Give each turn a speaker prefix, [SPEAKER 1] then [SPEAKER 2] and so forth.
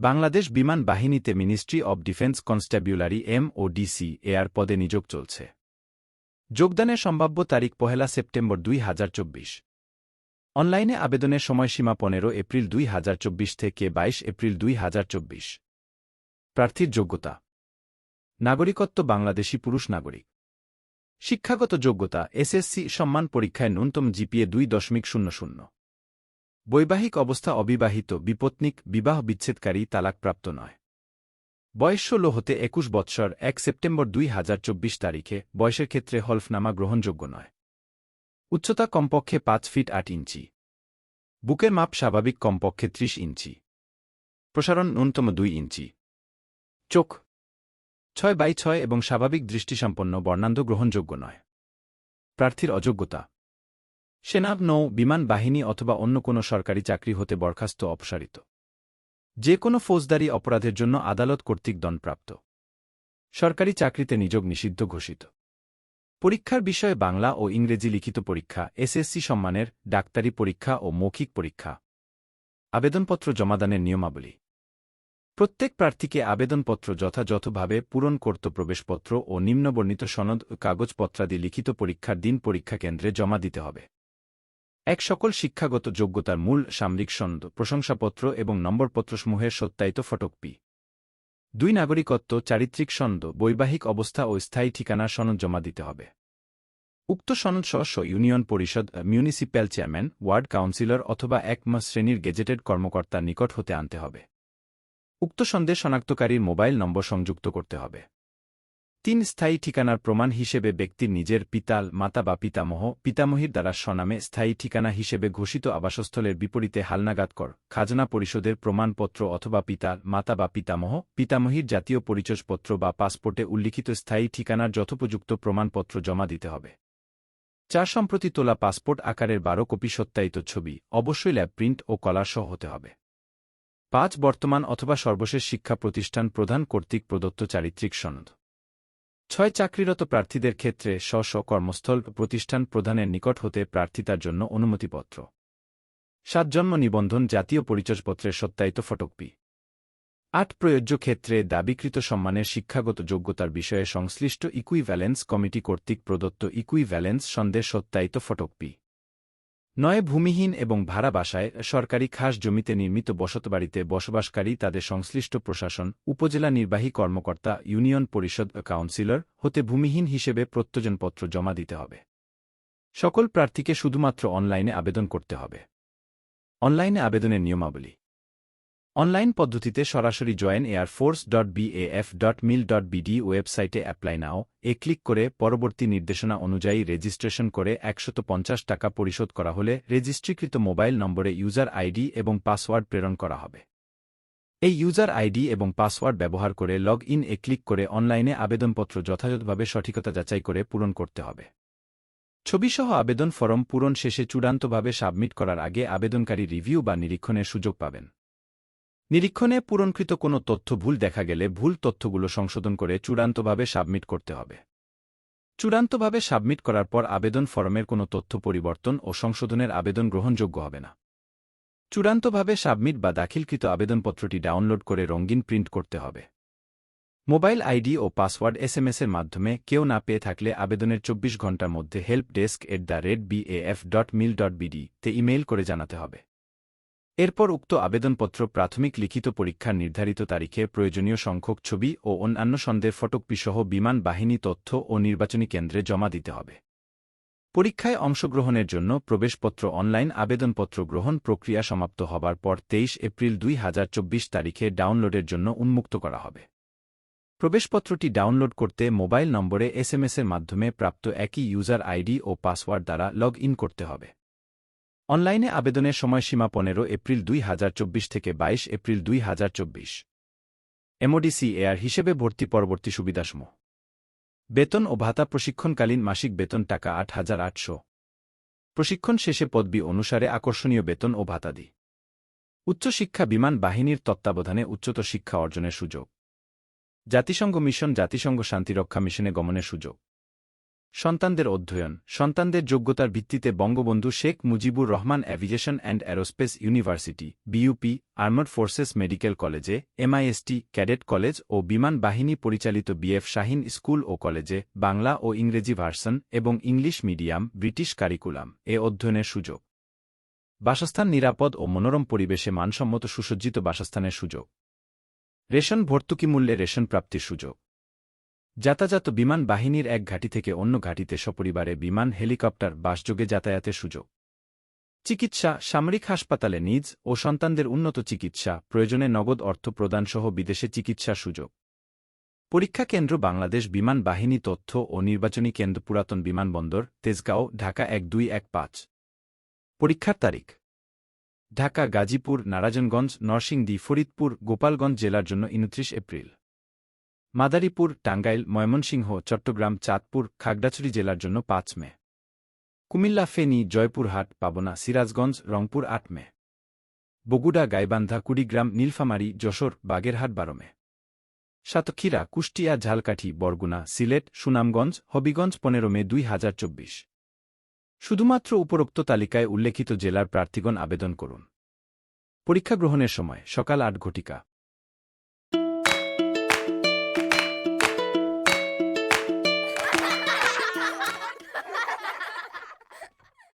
[SPEAKER 1] বাংলাদেশ বিমান বাহিনীতে ministry of defence constabulary M O DC air পদে নিযোগ চলছে। যোগদানের সম্ভাব্য তারিখ পহেলা সেপ্টেম্বর দুই হাজার চব্বিশ। অনলাইনে আবেদনের সময়সীমা পনেরো এপ্রিল দুই হাজার চব্বিশ থেকে বাইশ এপ্রিল দুই হাজার চব্বিশ। প্রার্থীর যোগ্যতা। নাগরিকত্ব বাংলাদেশি পুরুষ নাগরিক। শিক্ষাগত যোগ্যতা, এসএসসি সম্মান পরীক্ষায় ন্যূনতম জিপিএ দুই দশমিক শূন্য শূন্য। বৈবাহিক অবস্থা অবিবাহিত, বিপত্নিক, বিবাহ বিচ্ছেদকারী তালাকপ্রাপ্ত নয়। বয়স ষোলো হতে একুশ বৎসর, এক সেপ্টেম্বর দুই হাজার চব্বিশ তারিখে, বয়সের ক্ষেত্রে হলফনামা গ্রহণযোগ্য নয়। উচ্চতা কমপক্ষে পাঁচ ফিট আট ইঞ্চি। বুকের মাপ স্বাভাবিক কমপক্ষে ত্রিশ ইঞ্চি। প্রসারণ ন্যূনতম দুই ইঞ্চি। চোখ ছয় বাই ছয় এবং স্বাভাবিক দৃষ্টিসম্পন্ন বর্ণান্ধ গ্রহণযোগ্য নয়। প্রার্থীর অযোগ্যতা সেনা নৌ বিমান বাহিনী অথবা অন্য কোনো সরকারি চাকরি হতে বরখাস্ত অপসারিত। যে কোনো ফৌজদারি অপরাধের জন্য আদালত কর্তৃক দণ্ডপ্রাপ্ত। সরকারি চাকরিতে নিযোগ নিষিদ্ধ ঘোষিত। পরীক্ষার বিষয়ে বাংলা ও ইংরেজি লিখিত পরীক্ষা, এসএসসি সম্মানের ডাক্তারি পরীক্ষা ও মৌখিক পরীক্ষা। আবেদনপত্র জমাদানের নিয়মাবলী। প্রত্যেক প্রার্থীকে আবেদনপত্র যথাযথভাবে পূরণ করত প্রবেশপত্র ও নিম্নবর্ণিত সনদ কাগজপত্রাদি লিখিত পরীক্ষার দিন পরীক্ষা কেন্দ্রে জমা দিতে হবে। এক সকল শিক্ষাগত যোগ্যতার মূল সামরিক সন্দ প্রশংসাপত্র এবং নম্বরপত্রসমূহের সত্যায়িত ফটকপি। দুই নাগরিকত্ব, চারিত্রিক সন্দ বৈবাহিক অবস্থা ও স্থায়ী ঠিকানা সনদ জমা দিতে হবে। উক্ত সনদ সহ ইউনিয়ন পরিষদ মিউনিসিপ্যাল চেয়ারম্যান ওয়ার্ড কাউন্সিলর অথবা এক মাস শ্রেণির গেজেটেড কর্মকর্তার নিকট হতে আনতে হবে। উক্ত সন্দেহ শনাক্তকারীর মোবাইল নম্বর সংযুক্ত করতে হবে। তিন স্থায়ী ঠিকানার প্রমাণ হিসেবে ব্যক্তির নিজের পিতাল মাতা বা পিতামহ, পিতামহীর দ্বারা স্বনামে স্থায়ী ঠিকানা হিসেবে ঘোষিত আবাসস্থলের বিপরীতে হালনাগাদ কর, খাজনা পরিষদের প্রমাণপত্র অথবা পিতাল মাতা বা পিতামহ, পিতামহীর জাতীয় পরিচয়পত্র বা পাসপোর্টে উল্লিখিত স্থায়ী ঠিকানার যথোপযুক্ত প্রমাণপত্র জমা দিতে হবে। চার সম্প্রতি তোলা পাসপোর্ট আকারের বারো কপি সত্যায়িত ছবি, অবশ্যই ল্যাব প্রিন্ট ও কলারসহ হতে হবে। পাঁচ বর্তমান অথবা সর্বশেষ শিক্ষা প্রতিষ্ঠান প্রধান কর্তৃক প্রদত্ত চারিত্রিক সনদ। ছয় চাকরিরত প্রার্থীদের ক্ষেত্রে স্ব স্ব কর্মস্থল প্রতিষ্ঠান প্রধানের নিকট হতে প্রার্থিতার জন্য অনুমতিপত্র। সাত জন্ম নিবন্ধন জাতীয় পরিচয়পত্রের সত্যায়িত ফটকপি। আট প্রয়োজ্য ক্ষেত্রে দাবিকৃত সম্মানের শিক্ষাগত যোগ্যতার বিষয়ে সংশ্লিষ্ট ইকুইভ্যালেন্স কমিটি কর্তৃক প্রদত্ত ইকুইভ্যালেন্স সন্দেহ সত্যায়িত ফটকপি। নয় ভূমিহীন এবং ভাড়া বাসায় সরকারি খাস জমিতে নির্মিত বসতবাড়িতে বসবাসকারী তাদের সংশ্লিষ্ট প্রশাসন, উপজেলা নির্বাহী কর্মকর্তা, ইউনিয়ন পরিষদ, কাউন্সিলর হতে ভূমিহীন হিসেবে প্রত্যজনপত্র জমা দিতে হবে। সকল প্রার্থীকে শুধুমাত্র অনলাইনে আবেদন করতে হবে। অনলাইনে আবেদনের নিয়মাবলী। অনলাইন পদ্ধতিতে সরাসরি join air force dot BAF dot mil dot BD ওয়েবসাইটে অ্যাপ্লাই নাও এ ক্লিক করে পরবর্তী নির্দেশনা অনুযায়ী রেজিস্ট্রেশন করে একশত পঞ্চাশ টাকা পরিশোধ করা হলে রেজিস্ট্রিকৃত মোবাইল নম্বরে ইউজার আইডি এবং পাসওয়ার্ড প্রেরণ করা হবে। এই ইউজার আইডি এবং পাসওয়ার্ড ব্যবহার করে লগ ইন এ ক্লিক করে অনলাইনে আবেদনপত্র যথাযথভাবে সঠিকতা যাচাই করে পূরণ করতে হবে। ছবিসহ আবেদন ফরম পূরণ শেষে চূড়ান্তভাবে সাবমিট করার আগে আবেদনকারী রিভিউ বা নিরীক্ষণের সুযোগ পাবেন। নিরীক্ষণে পূরণকৃত কোনো তথ্য ভুল দেখা গেলে ভুল তথ্যগুলো সংশোধন করে চূড়ান্তভাবে সাবমিট করতে হবে। চূড়ান্তভাবে সাবমিট করার পর আবেদন ফরমের কোনো তথ্য পরিবর্তন ও সংশোধনের আবেদন গ্রহণযোগ্য হবে না। চূড়ান্তভাবে সাবমিট বা দাখিলকৃত আবেদনপত্রটি ডাউনলোড করে রঙিন প্রিন্ট করতে হবে। মোবাইল আইডি ও পাসওয়ার্ড এসএমএসের মাধ্যমে কেউ না পেয়ে থাকলে আবেদনের চব্বিশ ঘণ্টার মধ্যে help desk at the rate BAF dot mil dot BD তে ইমেইল করে জানাতে হবে। এরপর উক্ত আবেদনপত্র প্রাথমিক লিখিত পরীক্ষার নির্ধারিত তারিখে প্রয়োজনীয় সংখ্যক ছবি ও অন্যান্য সন্দেহ ফটকপিসহ বিমান বাহিনী তথ্য ও নির্বাচনী কেন্দ্রে জমা দিতে হবে। পরীক্ষায় অংশগ্রহণের জন্য প্রবেশপত্র অনলাইন আবেদনপত্র গ্রহণ প্রক্রিয়া সমাপ্ত হবার পর তেইশ এপ্রিল দুই হাজার চব্বিশ তারিখে ডাউনলোডের জন্য উন্মুক্ত করা হবে। প্রবেশপত্রটি ডাউনলোড করতে মোবাইল নম্বরে এসএমএসের মাধ্যমে প্রাপ্ত একই ইউজার আইডি ও পাসওয়ার্ড দ্বারা লগ ইন করতে হবে। অনলাইনে আবেদনের সময়সীমা পনেরো এপ্রিল দুই হাজার চব্বিশ থেকে বাইশ এপ্রিল দুই হাজার চব্বিশ। এমওডিসি এয়ার হিসেবে ভর্তি পরবর্তী সুবিধাসমূহ। বেতন ও ভাতা প্রশিক্ষণকালীন মাসিক বেতন টাকা আট হাজার আটশো। প্রশিক্ষণ শেষে পদবি অনুসারে আকর্ষণীয় বেতন ও ভাতাদি উচ্চশিক্ষা বিমান বাহিনীর তত্ত্বাবধানে উচ্চতর শিক্ষা অর্জনের সুযোগ। জাতিসংঘ মিশন জাতিসংঘ শান্তিরক্ষা মিশনে গমনের সুযোগ। সন্তানদের অধ্যয়ন, সন্তানদের যোগ্যতার ভিত্তিতে Bangabandhu Sheikh Mujibur Rahman aviation and aerospace university BUP armed forces medical কলেজে এমআইএসটি ক্যাডেট কলেজ ও বিমান বাহিনী পরিচালিত বিএফ শাহিন স্কুল ও কলেজে, বাংলা ও ইংরেজি ভার্সন এবং ইংলিশ মিডিয়াম, ব্রিটিশ কারিকুলাম, এ অধ্যয়নের সুযোগ। বাসস্থান নিরাপদ ও মনোরম পরিবেশে মানসম্মত সুসজ্জিত বাসস্থানের সুযোগ। রেশন ভর্তুকি মূল্যে রেশন প্রাপ্তির সুযোগ। যাতায়াত বিমান বাহিনীর এক ঘাঁটি থেকে অন্য ঘাঁটিতে সপরিবারে বিমান, হেলিকপ্টার, বাসযোগে যাতায়াতের সুযোগ। চিকিৎসা, সামরিক হাসপাতালে নিজ ও সন্তানদের উন্নত চিকিৎসা, প্রয়োজনে নগদ অর্থ প্রদানসহ বিদেশে চিকিৎসার সুযোগ। পরীক্ষা কেন্দ্র বাংলাদেশ বিমান বাহিনী তথ্য ও নির্বাচনী কেন্দ্র পুরাতন বিমানবন্দর তেজগাঁও, ঢাকা এক দুই এক পাঁচ। পরীক্ষার তারিখ। ঢাকা, গাজীপুর, নারায়ণগঞ্জ, নরসিংদী, ফরিদপুর, গোপালগঞ্জ জেলার জন্য উনত্রিশ এপ্রিল। মাদারীপুর, টাঙ্গাইল, ময়মনসিংহ, চট্টগ্রাম, চাঁদপুর, খাগড়াছড়ি জেলার জন্য পাঁচ মে। কুমিল্লা, ফেনী, জয়পুরহাট, পাবনা, সিরাজগঞ্জ, রংপুর আট মে। বগুড়া, গাইবান্ধা, কুড়িগ্রাম, নীলফামারী, যশোর, বাগেরহাট বারো মে। সাতক্ষীরা, কুষ্টিয়া, ঝালকাঠি, বরগুনা, সিলেট, সুনামগঞ্জ, হবিগঞ্জ পনেরো মে দুই হাজার চব্বিশ। শুধুমাত্র উপরোক্ত তালিকায় উল্লেখিত জেলার প্রার্থীগণ আবেদন করুন। পরীক্ষা গ্রহণের সময় সকাল আট ঘটিকা।